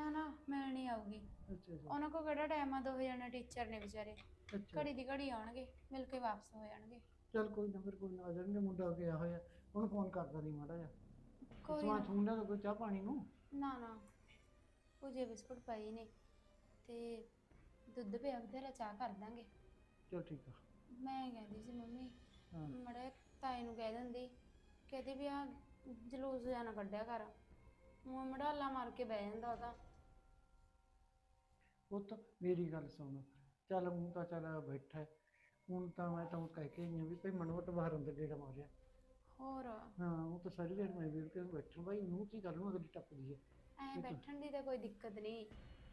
ਨਾ ਨਾ ਨਹੀਂ ਆਊਗੀ। ਅੱਛਾ ਅੱਛਾ। ਉਹਨਾਂ ਕੋਲ ਕਿਹੜਾ ਟਾਈਮ ਆ? ਦੋ ਜਣੇ ਟੀਚਰ ਨੇ ਵਿਚਾਰੇ। ਅੱਛਾ। ਘੜੀ ਦੀ ਘੜੀ ਆਉਣਗੇ ਮਿਲ ਕੇ ਵਾਪਸ ਹੋ ਜਾਣਗੇ। ਚੱਲ ਕੋਈ ਨਾ ਫਿਰ ਕੋਈ ਨਾ ਆ ਜਾਣਗੇ ਮੁੰਡਾ ਗਿਆ ਹੋਇਆ ਉਹਨੂੰ ਫੋਨ ਕਰਦਾ ਨਹੀਂ ਮਾੜਾ ਜਿਹਾ। ਕੋਈ ਸਮਾਂ ਨਾ। ਛੂੰਡਾ ਦਾ ਕੋਈ ਚਾਹ ਪਾਣੀ ਨੂੰ? ਨਾ ਨਾ। ਭੁਜੇ ਬਿਸਕੁਟ ਪਏ ਨੇ। ਤੇ ਦੁੱਧ ਪਿਆ ਬਥੇਰਾ ਚਾਹ ਕਰ ਦਾਂਗੇ। ਚਲ ਠੀਕ ਆ। ਮੈਂ ਕਹਿੰਦੀ ਸੀ ਮੰਮੀ ਹਾਂ। ਮੜੇ ਤਾਏ ਨੂੰ ਕਹਿ ਦਿੰਦੀ। ਕਹਿੰਦੀ ਵੀ ਆ ਜਲੂਸ ਜਿਹਾ ਨਾ ਕੱਢਿਆ ਕਰ। ਮੂੰਹ ਮੜਾਲਾ ਮਾਰ ਕੇ ਬਹਿ ਜਾਂਦਾ ਉਹ ਤਾਂ ਪੁੱਤ ਮੇਰੀ ਗੱਲ ਸੁਣ। ਚੱਲ ਹੁਣ ਤਾਂ ਚੱਲ ਬੈਠਾ ਹੈ। ਹੁਣ ਤਾਂ ਮੈਂ ਤਾਂ ਕਹਿ ਕੇ ਆਈ ਹਾਂ ਵੀ ਭਈ ਮਨੋਟ ਬਾਹਰ ਅੰਦਰ ਗੇੜਾ ਮਾਰਿਆ। ਹੋਰ? ਹਾਂ ਉਹ ਤਾਂ ਸਾਰੀ ਦਿਨ ਮੈਂ ਵੀਰ ਕੇ ਬੈਠਾ। ਭਾਈ ਨੂੰ ਕੀ ਕਰ ਲੂੰ ਅਗਲੀ ਟੱਪਦੀ ਹੈ। ਐ ਬੈਠਣ ਦੀ ਤਾਂ ਕੋਈ ਦਿੱਕਤ ਨਹੀਂ।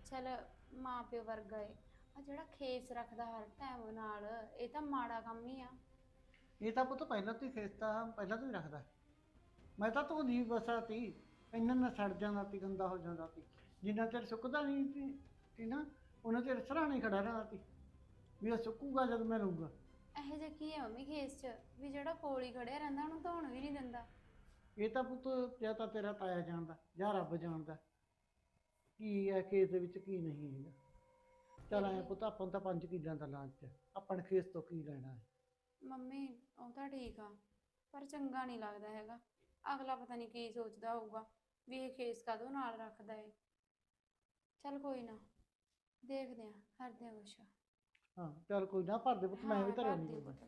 ਚਲ ਮਾਂ ਪਿਓ ਵਰਗਾ ਏ। ਆ ਜਿਹੜਾ ਖੇਸ ਰੱਖਦਾ ਹਰ ਟਾਈਮ ਨਾਲ ਇਹ ਤਾਂ ਮਾੜਾ ਕੰਮ ਹੀ ਆ। ਇਹ ਤਾਂ ਪੁੱਤ ਪਹਿਲਾਂ ਤੋਂ ਹੀ ਖੇਸਤਾ ਪਹਿਲਾਂ ਤੋਂ ਹੀ ਰੱਖਦਾ। ਮੈਂ ਤਾਂ ਤੂੰ ਦੀ ਬਸਾ ਤੀ ਇੰਨਾ ਨਾ ਸੜ ਜਾਂਦਾ ਤੀ ਗੰਦਾ ਹੋ ਜਾਂਦਾ ਤੀ। ਜਿੰਨਾ ਚਿਰ ਸੁੱਕਦਾ ਨਹੀਂ ਸੀ। ਸੀ ਨਾ ਉਹਨਾਂ ਚਿਰ ਸਰਾਣੇ ਖੜਾ ਰਹਿੰਦਾ ਤੀ ਵੀ ਇਹ ਸੁੱਕੂਗਾ ਜਦ ਮੈਂ ਲਊਗਾ ਇਹੋ ਜਿਹਾ ਕੀ ਹੈ ਮੰਮੀ ਖੇਸ 'ਚ? ਵੀ ਜਿਹੜਾ ਕੋਲ ਹੀ ਖੜਿਆ ਰਹਿੰਦਾ ਉਹਨੂੰ ਧੋਣ ਵੀ ਨਹੀਂ ਦਿੰਦਾ। ਇਹ ਤਾਂ ਪੁੱਤ ਜਾਂ ਤਾਂ ਤੇਰਾ ਤਾਇਆ ਜਾਣਦਾ ਜਾਂ ਰੱਬ ਜਾਣਦਾ। ਕੀ ਹੈ ਖੇਤ ਦੇ ਵਿੱਚ ਕੀ ਨਹੀਂ ਹੈਗਾ। ਚਲ ਆਇਆ ਪੁੱਤ ਆਪਾਂ ਨੂੰ ਤਾਂ ਪੰਜ ਕਿੱਲਿਆਂ ਦਾ ਲਾਂਚ ਹੈ। ਆਪਾਂ ਨੇ ਖੇਤ ਤੋਂ ਕੀ ਲੈਣਾ ਹੈ? ਮੰਮੀ ਉਹ ਤਾਂ ਠੀਕ ਆ ਪਰ ਚੰਗਾ ਨਹੀਂ ਲੱਗਦਾ ਹੈਗਾ। ਅਗਲਾ ਪਤਾ ਨਹੀਂ ਕੀ ਸੋਚਦਾ ਹੋਊਗਾ ਵੀ ਇਹ ਖੇਸ ਕਦੋਂ ਨਾਲ ਰੱਖਦਾ ਏ। ਚੱਲ ਕੋਈ ਨਾ। ਦੇਖਦੇ ਆ ਕਰਦੇ ਆ ਕੁਛ ਹਾਂ ਚੱਲ ਕੋਈ ਨਾ ਭਰ ਦੇ ਪੁੱਤ ਮੈਂ ਵੀ ਹਾਂ, ਧਰਿਆ ਭਰ ਨਹੀਂ ਦਿਓ ਕੋਈ ਬੋਤਲ।